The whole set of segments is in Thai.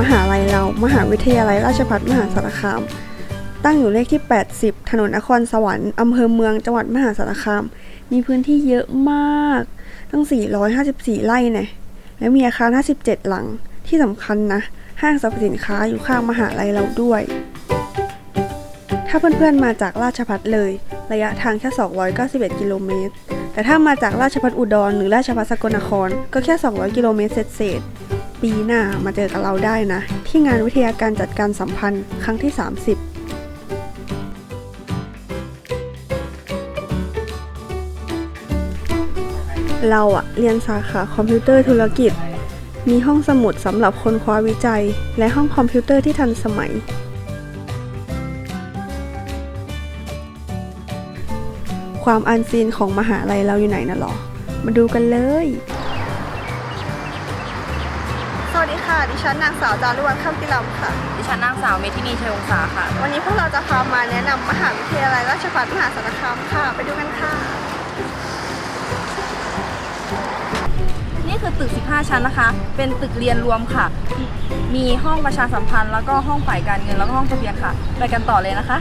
มหาลัยเรามหาวิทยาลัยราชภัฏมหาสารคาม ตั้งอยู่เลขที่ 80 ถนนนครสวรรค์อำเภอเมืองจังหวัดมหาสารคาม มีพื้นที่เยอะมากตั้ง 454 ไร่เนี่ยและมีอาคาร 57 หลังที่สำคัญนะ ห้างสรรพสินค้าอยู่ข้างมหาลัยเราด้วย ถ้าเพื่อนๆมาจากราชพัฒเลย ระยะทางแค่ 291 กิโลเมตรแต่ถ้ามาจากราชพัฒอุดรหรือราชพัฒสกลนคร ก็แค่ 200 กิโลเมตรเศษ ปีหน้ามาเจอกับเราได้นะ ที่งานวิทยาการจัดการสัมพันธ์ครั้งที่ 30เราอะเรียนสาขาคอมพิวเตอร์ธุรกิจ มีห้องสมุดสำหรับคนคว้าวิจัย และห้องคอมพิวเตอร์ที่ทันสมัย ความอันซีนของมหาลัยเราอยู่ไหนนะหรอ มาดูกันเลย ดีค่ะ ดิฉันนางสาวจารุวรรณข้ามกิลำค่ะ ดิฉันนางสาวเมธินีชัยวงศาค่ะ วันนี้พวกเราจะพามาแนะนำมหาวิทยาลัยราชภัฏมหาสารคามค่ะ ไปดูกันค่ะ นี่คือตึก 15 ชั้นนะคะ เป็นตึกเรียนรวมค่ะ มีห้องประชาสัมพันธ์ แล้วก็ห้องฝ่ายการเงิน แล้วก็ห้องทะเบียนค่ะ ไปกันต่อเลยนะคะ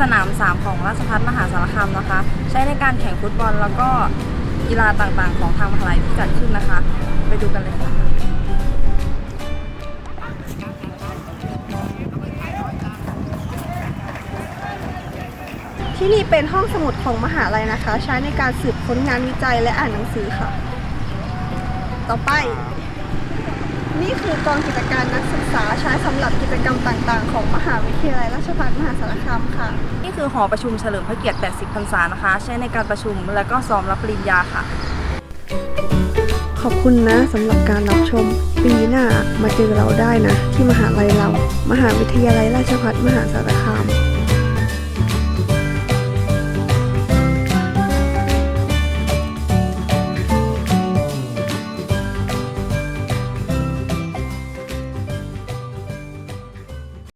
สนาม 3 ของราชภัฏมหาสารคามนะคะ ใช้ในการแข่งฟุตบอลแล้วก็กีฬาต่างๆ ของทางมหาลัยที่จัดขึ้นนะคะ ไปดูกันเลยค่ะที่นี่เป็นห้องสมุดของมหาลัยนะคะ ใช้ในการสืบค้นงานวิจัยและอ่านหนังสือค่ะ ต่อไป นี่คือกองกิจการนักศึกษาใช้สำหรับกิจกรรมต่างๆ ของมหาวิทยาลัยราชภัฏมหาสารคามค่ะ นี่คือหอประชุมเฉลิมพระเกียรติ 80 พรรษานะคะ ใช้ในการประชุมและก็ซ้อมรับปริญญาค่ะ ขอบคุณนะสำหรับการรับชม ปีหน้ามาเจอเราได้นะ ที่มหาลัยเรา มหาวิทยาลัยราชภัฏมหาสารคาม